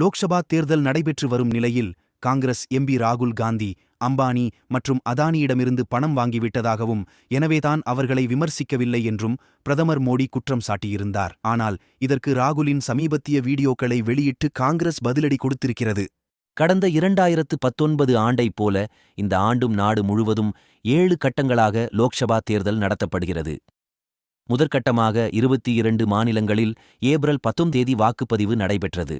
லோக்சபா தேர்தல் நடைபெற்று வரும் நிலையில் காங்கிரஸ் எம்பி ராகுல் காந்தி அம்பானி மற்றும் அதானியிடமிருந்து பணம் வாங்கிவிட்டதாகவும் எனவேதான் அவர்களை விமர்சிக்கவில்லை என்றும் பிரதமர் மோடி குற்றம் சாட்டியிருந்தார். ஆனால் இதற்கு ராகுலின் சமீபத்திய வீடியோக்களை வெளியிட்டு காங்கிரஸ் பதிலடி கொடுத்திருக்கிறது. கடந்த இரண்டாயிரத்து பத்தொன்பது ஆண்டைப் போல இந்த ஆண்டும் நாடு முழுவதும் ஏழு கட்டங்களாக லோக்சபா தேர்தல் நடத்தப்படுகிறது. முதற்கட்டமாக இருபத்தி இரண்டு மாநிலங்களில் ஏப்ரல் பத்தொம் தேதி வாக்குப்பதிவு நடைபெற்றது.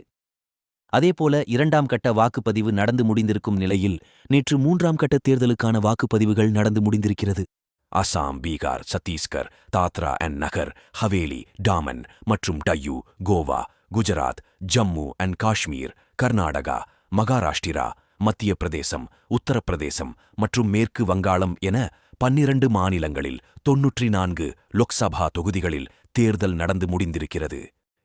அதேபோல இரண்டாம் கட்ட வாக்குப்பதிவு நடந்து முடிந்திருக்கும் நிலையில் நேற்று மூன்றாம் கட்ட தேர்தலுக்கான வாக்குப்பதிவுகள் நடந்து முடிந்திருக்கிறது. அசாம் பீகார் சத்தீஸ்கர் தாத்ரா அண்ட் நகர் ஹவேலி டாமன் மற்றும் டையூ கோவா குஜராத் ஜம்மு அண்ட் காஷ்மீர் கர்நாடகா மகாராஷ்டிரா மத்திய பிரதேசம் உத்தரப்பிரதேசம் மற்றும் மேற்கு வங்காளம் என பன்னிரண்டு மாநிலங்களில் தொன்னூற்றி நான்கு லோக்சபா தொகுதிகளில் தேர்தல் நடந்து முடிந்திருக்கிறது.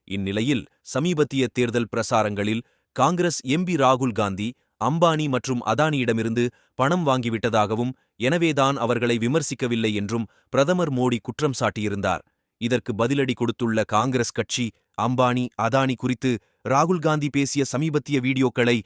இந்நிலையில் சமீபத்திய தேர்தல் பிரசாரங்களில் காங்கிரஸ் எம்பி ராகுல் காந்தி அம்பானி மற்றும் அதானியிடமிருந்து பணம் வாங்கிவிட்டதாகவும் எனவேதான் அவர்களை விமர்சிக்கவில்லை என்றும் பிரதமர் மோடி குற்றம் சாட்டியிருந்தார். இதற்கு பதிலடி கொடுத்துள்ள காங்கிரஸ் கட்சி அம்பானி அதானி குறித்து ராகுல் காந்தி பேசிய சமீபத்திய வீடியோக்களை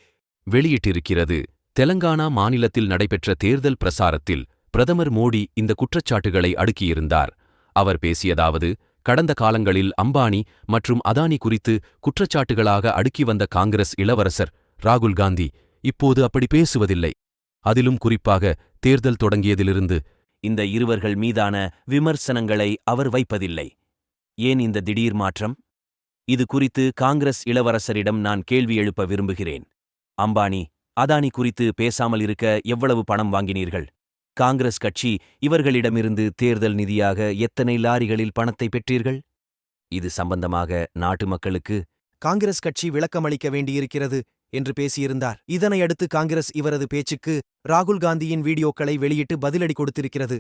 வெளியிட்டிருக்கிறது. தெலங்கானா மாநிலத்தில் நடைபெற்ற தேர்தல் பிரசாரத்தில் பிரதமர் மோடி இந்த குற்றச்சாட்டுகளை அடுக்கியிருந்தார். அவர் பேசியதாவது கடந்த காலங்களில் அம்பானி மற்றும் அதானி குறித்து குற்றச்சாட்டுகளாக அடுக்கி வந்த காங்கிரஸ் இளவரசர் ராகுல் காந்தி இப்போது அப்படி பேசுவதில்லை. அதிலும் குறிப்பாக தேர்தல் தொடங்கியதிலிருந்து இந்த இருவர்கள் மீதான விமர்சனங்களை அவர் வைப்பதில்லை. ஏன் இந்த திடீர் மாற்றம்? இது குறித்து காங்கிரஸ் இளவரசரிடம் நான் கேள்வி எழுப்ப விரும்புகிறேன். அம்பானி அதானி குறித்து பேசாமல் இருக்க எவ்வளவு பணம் வாங்கினீர்கள்? காங்கிரஸ் கட்சி இவர்களிடமிருந்து தேர்தல் நிதியாக எத்தனை லாரிகளில் பணத்தை பெற்றீர்கள்? இது சம்பந்தமாக நாட்டு மக்களுக்கு காங்கிரஸ் கட்சி விளக்கமளிக்க வேண்டியிருக்கிறது என்று பேசியிருந்தார். இதனையடுத்து காங்கிரஸ் இவரது பேச்சுக்கு ராகுல் காந்தியின் வீடியோக்களை வெளியிட்டு பதிலடி கொடுத்திருக்கிறது.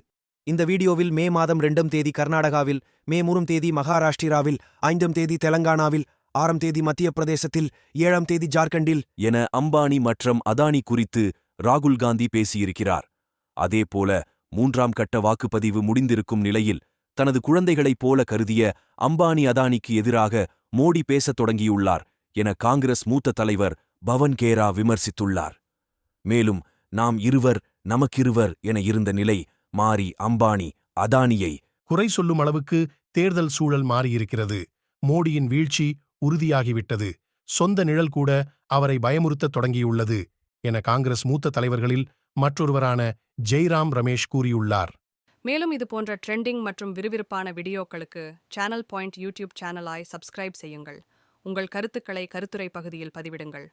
இந்த வீடியோவில் மே மாதம் ரெண்டாம் தேதி கர்நாடகாவில் மே மூணாம் தேதி மகாராஷ்டிராவில் ஐந்தாம் தேதி தெலங்கானாவில் ஆறாம் தேதி மத்திய பிரதேசத்தில் ஏழாம் தேதி ஜார்க்கண்டில் என அம்பானி மற்றும் அதானி குறித்து ராகுல் காந்தி பேசியிருக்கிறார். அதேபோல மூன்றாம் கட்ட வாக்குப்பதிவு முடிந்திருக்கும் நிலையில் தனது குழந்தைகளைப் போல கருதிய அம்பானி அதானிக்கு எதிராக மோடி பேசத் தொடங்கியுள்ளார் என காங்கிரஸ் மூத்த தலைவர் பவன் கேரா விமர்சித்துள்ளார். மேலும் நாம் இருவர் நமக்கிருவர் என இருந்த நிலை மாறி அம்பானி அதானியை குறை சொல்லும் அளவுக்கு தேர்தல் சூழல் மாறியிருக்கிறது. மோடியின் வீழ்ச்சி உறுதியாகிவிட்டது. சொந்த நிழல் கூட அவரை பயமுறுத்தத் தொடங்கியுள்ளது என காங்கிரஸ் மூத்த தலைவர்களில் மற்றொருவரான ஜெய்ராம் ரமேஷ் கூறியுள்ளார். மேலும் இது போன்ற ட்ரெண்டிங் மற்றும் விறுவிறுப்பான வீடியோக்களுக்கு சேனல் பாயிண்ட் யூடியூப் சேனலாய் சப்ஸ்கிரைப் செய்யுங்கள். உங்கள் கருத்துக்களை கருத்துரை பகுதியில் பதிவிடுங்கள்.